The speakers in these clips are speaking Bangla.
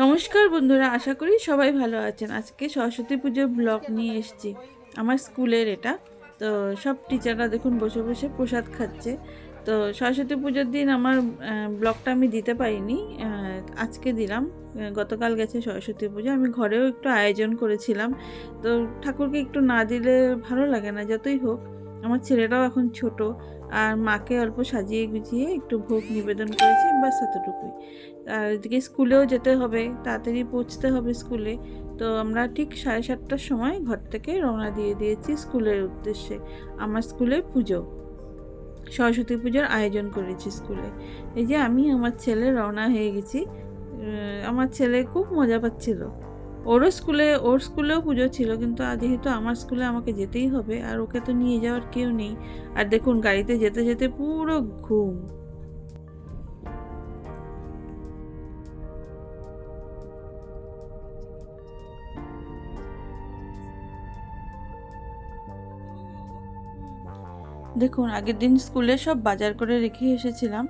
নমস্কার বন্ধুরা, আশা করি সবাই ভালো আছেন। আজকে সরস্বতী পুজোর ব্লগ নিয়ে এসেছি। আমার স্কুলের এটা। তো সব টিচাররা দেখুন বসে বসে প্রসাদ খাচ্ছে। তো সরস্বতী পুজোর দিন আমার ব্লগটা আমি দিতে পারিনি। আজকে দিলাম। গতকাল গেছে সরস্বতী পুজো। আমি ঘরেও একটু আয়োজন করেছিলাম। তো ঠাকুরকে একটু না দিলে ভালো লাগে না, যতই হোক। আমার ছেলেটাও এখন ছোট। আর মাকে অল্প সাজিয়ে গুছিয়ে একটু ভোগ নিবেদন করেছি বাস এতটুকুই আর এদিকে স্কুলেও যেতে হবে, তাড়াতাড়ি পৌঁছতে হবে স্কুলে। তো আমরা ঠিক সাড়ে সাতটার সময় ঘর থেকে রওনা দিয়ে দিয়েছি স্কুলের উদ্দেশ্যে। আমার স্কুলে পুজো। সরস্বতী পুজোর আয়োজন করেছি স্কুলে। এই যে আমি, আমার ছেলে রওনা হয়ে গেছি। আমার ছেলে খুব মজা পাচ্ছিল। ওরও স্কুলে, ওর স্কুলেও পুজো ছিল, কিন্তু যেহেতু আমার স্কুলে আমাকে যেতেই হবে, আর ওকে তো নিয়ে যাওয়ার কেউ নেই। আর দেখুন, গাড়িতে যেতে যেতে পুরো ঘুম। দেখুন, আগের দিন স্কুলে সব বাজার করে রেখে এসেছিলাম।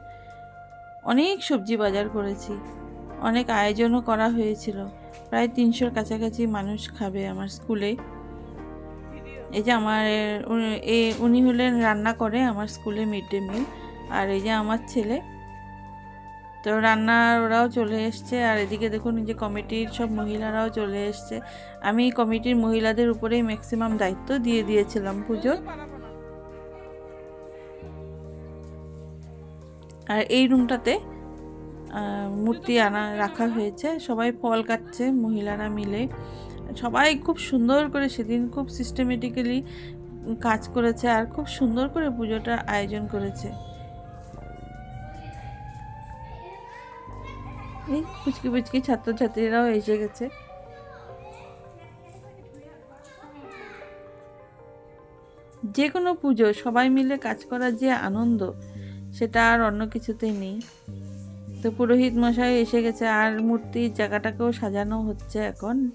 অনেক সবজি বাজার করেছি। অনেক আয়োজনও করা হয়েছিল। প্রায় তিনশোর কাছাকাছি মানুষ খাবে আমার স্কুলে। এই যে আমার, এ, উনি হলেন রান্না করে আমার স্কুলে মিড ডে মিল। আর এই যে আমার ছেলে। তো রান্নার ওরাও চলে এসছে। আর এদিকে দেখুন যে কমিটির সব মহিলারাও চলে এসছে। আমি কমিটির মহিলাদের উপরেই ম্যাক্সিমাম দায়িত্ব দিয়ে দিয়েছিলাম পুজোর। আর এই রুমটাতে মূর্তি আনা, রাখা হয়েছে। সবাই ফল কাটছে, মহিলারা মিলে। সবাই খুব সুন্দর করে সেদিন খুব সিস্টেমেটিক্যালি কাজ করেছে আর খুব সুন্দর করে পুজোটার আয়োজন করেছে। এই পুচকি পুচকি ছাত্রছাত্রীরাও এসে গেছে। যে কোনো পুজো, সবাই মিলে কাজ করার যে আনন্দ, সেটা আর অন্য কিছুতেই নেই। তো পুরোহিত মশাই এসে গেছে, আর মূর্তির জায়গাটাকেও সাজানো হচ্ছে এখন।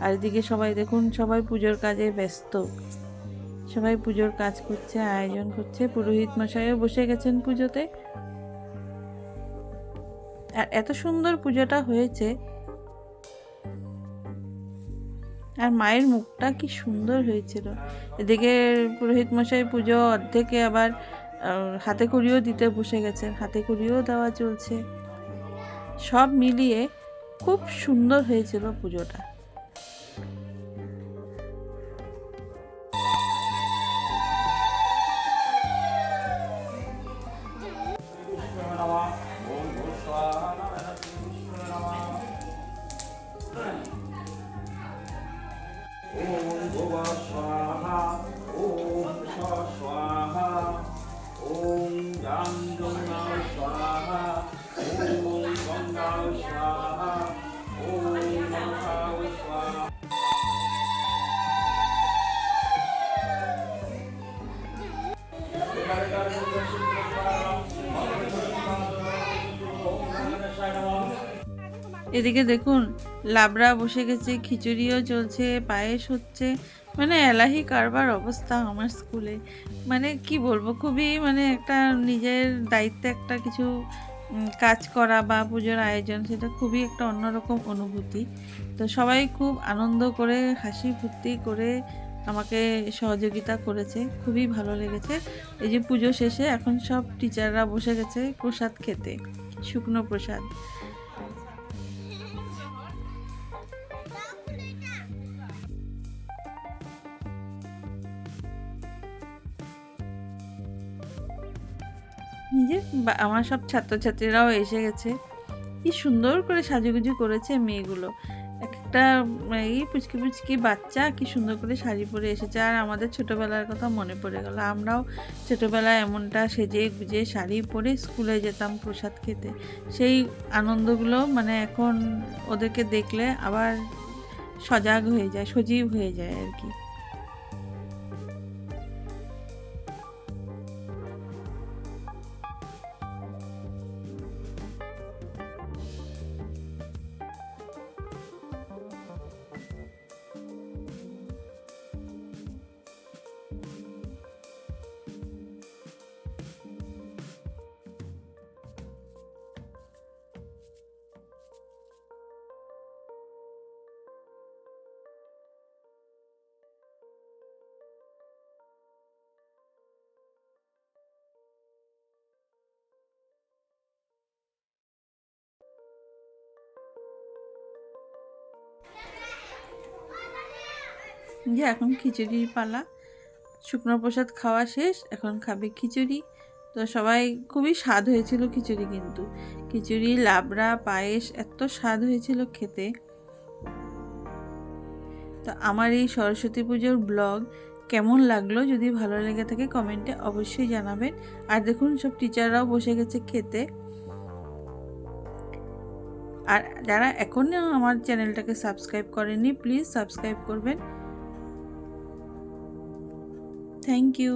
আর এদিকে সবাই দেখুন, সবাই পুজোর কাজে ব্যস্ত। সবাই পুজোর কাজ করছে, আয়োজন করছে। পুরোহিত মশাইও বসে গেছেন পুজোতে। আর এত সুন্দর পুজোটা হয়েছে। আর মায়ের মুখটা কি সুন্দর হয়েছিল। এদিকে পুরোহিত মশাই পুজো অর্ধেকে আবার হাতে করিও দিতে বসে গেছেন। হাতে করিও দেওয়া চলছে। সব মিলিয়ে খুব সুন্দর হয়েছিল পুজোটা ॐ भुव स्वाहा এদিকে দেখুন, লাবড়া বসে গেছে, খিচুড়িও চলছে, পায়েস হচ্ছে। মানে এলাহি কারবার অবস্থা আমার স্কুলে। মানে কি বলব, খুবই মানে একটা নিজের দায়িত্বে একটা কিছু কাজ করা বা পুজোর আয়োজন, সেটা খুবই একটা অন্যরকম অনুভূতি। তো সবাই খুব আনন্দ করে, হাসি ফুর্তি করে আমাকে সহযোগিতা করেছে, খুবই ভালো লেগেছে। এই যে পুজো শেষে এখন সব টিচাররা বসে গেছে প্রসাদ খেতে, শুকনো প্রসাদ। নিজে আমার সব ছাত্রছাত্রীরাও এসে গেছে। কি সুন্দর করে সাজুগুজু করেছে মেয়েগুলো। একটা এই পুচকি পুচকি বাচ্চা কি সুন্দর করে শাড়ি পরে এসেছে। আর আমাদের ছোটবেলার কথা মনে পড়ে গেল। আমরাও ছোটবেলায় এমনটা সেজে গুজে শাড়ি পরে স্কুলে যেতাম প্রসাদ খেতে। সেই আনন্দগুলো মানে এখন ওদেরকে দেখলে আবার সজাগ হয়ে যায়, সজীব হয়ে যায় আর কি। যে এখন খিচুড়ির পালা। শুকনো প্রসাদ খাওয়া শেষ, এখন খাবে খিচুড়ি। তো সবাই খুবই স্বাদ হয়েছিল খিচুড়ি কিন্তু। খিচুড়ি, লাবড়া, পায়েস, এত স্বাদ হয়েছিল খেতে। তো আমার এই সরস্বতী পুজোর ব্লগ কেমন লাগল যদি ভালো লেগে থাকে কমেন্টে অবশ্যই জানাবেন। আর দেখুন, সব টিচাররাও বসে গেছে খেতে। আর যারা এখনও আমার চ্যানেলটাকে সাবস্ক্রাইব করেনি প্লিজ সাবস্ক্রাইব করবেন। Thank you